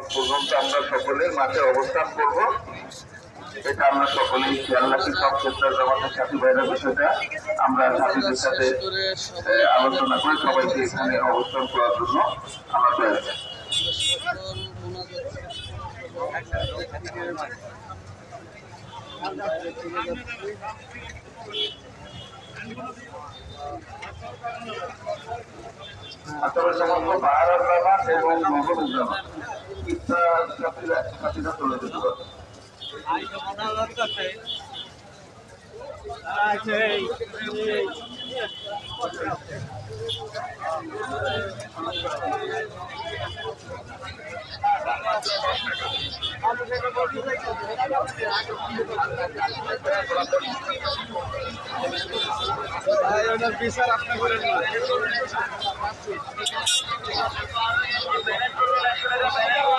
আজ পর্যন্ত আমরা সকলে মাঠে অবস্থান করব। এটা আমরা সকলেই খেয়াল রাখি, সব ক্ষেত্রে আমাদের সাথী ভাইরা বিষয়টা আমরা সাথীদের সাথে আলোচনা করে সবাইকে এখানে অবস্থান করার জন্য আমরা প্রয়াস সমস্ত বাহারার জামাত এবং নগদ জামাত সাথীরা চলে যেতে পারবে বিচার আপনি করেন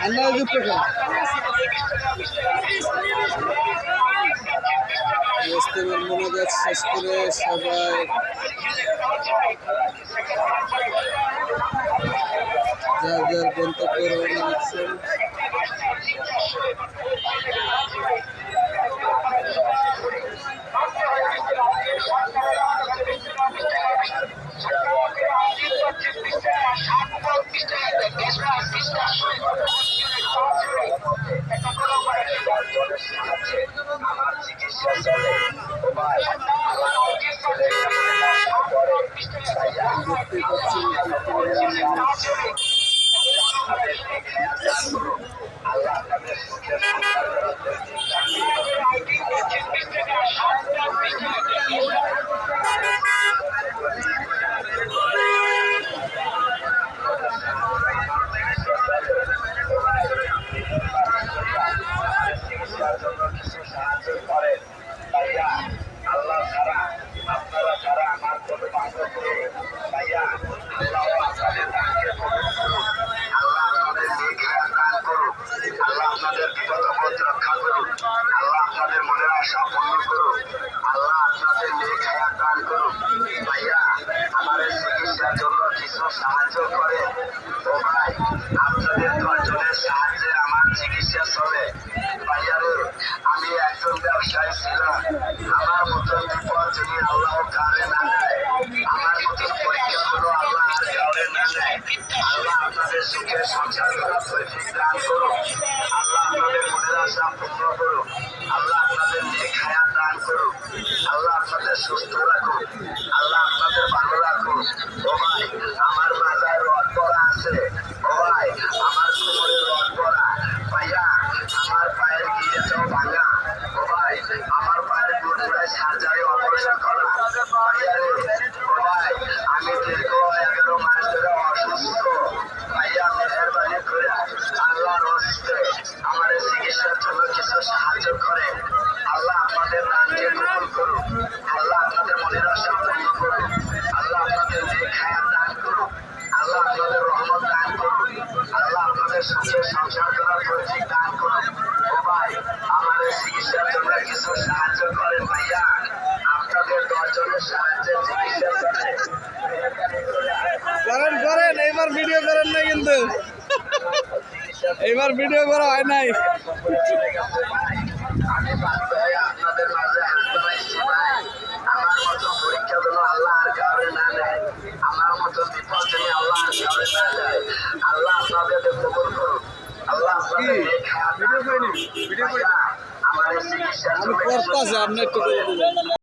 আন্দাজ যুক্ত কর ইস্তেমার মোনাজাত শেষ করে সবাই। যার যার গন্তব্যে রওনা দিচ্ছেন দেখতে পাচ্ছেন আল্লাহ আশা পূর্ণ করুন। আল্লাহ আপনাদের নেক আল্লাহ আপনাদের সুখের সংসার করার তৌফিক দান করুন। আল্লাহ আপনাদের মনের আশা পূর্ণ সুস্থ করুন করেন এইবার ভিডিও করেন না কিন্তু। এইবার ভিডিও করা হয় নাই। আল্লাহ আপনাদের কবুল করুন। আল্লাহ আপনাদের ভিডিও। ভিডিও আমি করতেছি আপনি একটু করে দিবেন।